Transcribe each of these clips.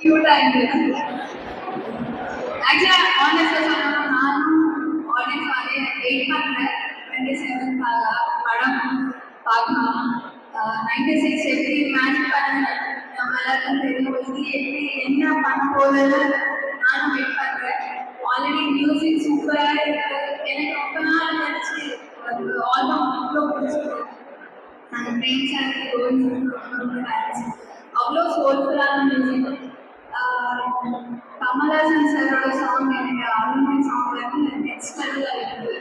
கியூட்டா இருந்தது ஆக்சுவலா ஆனஸ்டா சொல்லணும்னா நானும் ஆடியன்ஸ் வெயிட் பண்றேன் டுவெண்ட்டி செவன் படம் பார்க்கணும் நைன்டி சிக்ஸ் எப்படி மேஜிக் பண்ண நம்ம எல்லாருக்கும் தெரியும். இது எப்படி என்ன பண்ண போகுதுன்னு நானும் வெயிட் பண்றேன் ஆல்ரெடி மியூசிக் சூப்பரா இருக்கு. எனக்கு ரொம்ப நாள் நினைச்சு ஆல்பம் அவ்வளோ பிடிச்சிருக்கு. நாங்கள் ட்ரெயின் ரொம்ப ரொம்ப அவ்வளோ சோல்ஃபுல்லான மியூசிக் கமல்ஹாசன் சாரோட சாங் எனக்கு அருமை சாங் வந்து நெக்ஸ்ட் லெவலில் இருக்குது.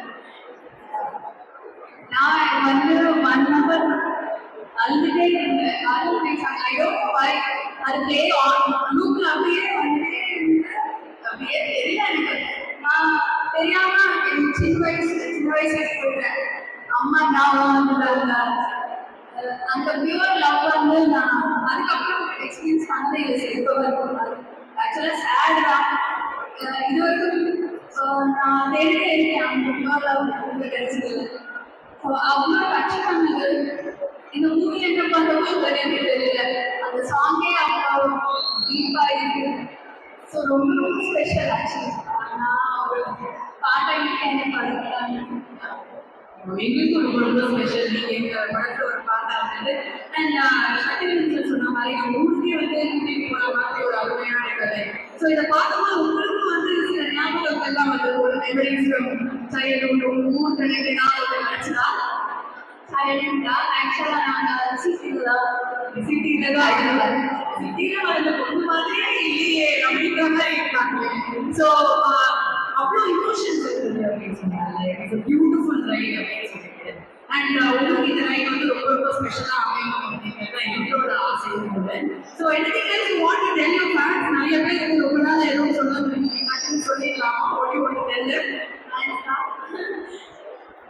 நான் வந்து ஒன் ஹவர் அழுதுட்டே இருந்தேன். அழுது சாங் ஐயோ பாய். அது பிளே ஆன் லூப்ல அப்படியே வந்துட்டே இருந்தேன். அப்படியே தெரியல எனக்கு? நான் தெரியாம எனக்கு சின்ன வயசு சின்ன வயசுல போயிட்டேன் அம்மா ஞாபகம் வந்ததாங்க அந்த பியூர் லவ் வந்து நான் அதுக்கப்புறம் எக்ஸ்பீரியன்ஸ் பண்ணதே இல்லை இப்போ வரைக்கும் ஆக்சுவலாக சேட் தான் இது வரைக்கும் நான் தேடிட்டே இருக்கேன் அந்த உங்களுக்கு கிடைச்சது ஸோ அவ்வளோ டச் பண்ணது. இந்த மூவி என்ன பண்ணுறதோ தெரியவே தெரியல. அந்த சாங்கே அவ்வளோ டீப்பாக இருக்கு. ஸோ ரொம்ப ரொம்ப ஸ்பெஷல் ஆக்சுவலி நான் ஒரு பாட்டை எங்களுக்கும் ரொம்ப ரொம்ப ஸ்பெஷல் நீங்கள் எங்கள் படத்தில் ஒரு பாட்டா இருந்தது அண்ட் இதை பார்க்கும்போது உங்களுக்கும் வந்து சில ஞாபகம் எல்லாம் வந்து ஒரு மெமரிஸ் சைல்டுஹுட் உங்க ஊர் கணக்கு ஞாபகம் நினச்சதா? சைலண்டா ஆக்சுவலா நாங்க சிட்டியில் தான் சிட்டியில தான் இருந்தோம் சிட்டியில வளர்ந்த பொண்ணு மாதிரியே இல்லையே அப்படிங்கிற மாதிரி இருக்காங்க ஸோ அவ்வளோ இமோஷன்ஸ் இருக்குது அப்படின்னு சொன்னாங்க இட்ஸ் பியூட்டிஃபுல் ரைட் அப்படின்னு சொல்லிட்டு. அண்ட் உங்களுக்கு இந்த ரைட் வந்து ரொம்ப ரொம்ப ஸ்பெஷலாக அமையும் அப்படிங்கிறது தான் எங்களோட ஆசை so anything else you want to tell your fans நிறைய பேர் வந்து ரொம்ப நாள் எதுவும் சொல்ல மாட்டேன்னு சொல்லிடலாமா? what you want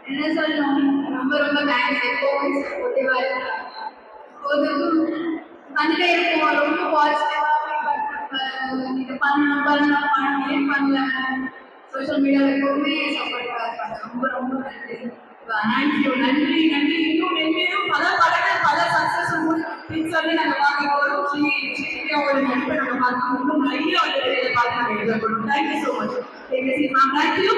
என்ன சொல்லணும்? ரொம்ப ரொம்ப தேங்க்ஸ் எப்போவும் சப்போர்ட்டிவாக இருக்காங்க. ஒதுக்கும் வந்துட்டே இருக்கும் ரொம்ப பாசிட்டிவாக இது பண்ணணும் பண்ணணும் பண்ணணும். பண்ணல? சோஷியல் மீடியாவில் எப்போவுமே சப்போர்ட்டிவாக ரொம்ப ரொம்ப நன்றி. தேங்க்யூ நன்றி நன்றி இன்னும் மென்மேலும் பல படங்கள் பல சக்சஸ்ஃபுல் திங்ஸ் வந்து நாங்க பார்க்க போறோம் ஸ்ரீ ஸ்ரீவியாவோட நடிப்பை நம்ம பார்க்கணும் இன்னும் நிறைய வந்து பார்த்து நாங்கள் எதிர்பார்க்கணும் thank you so much thank you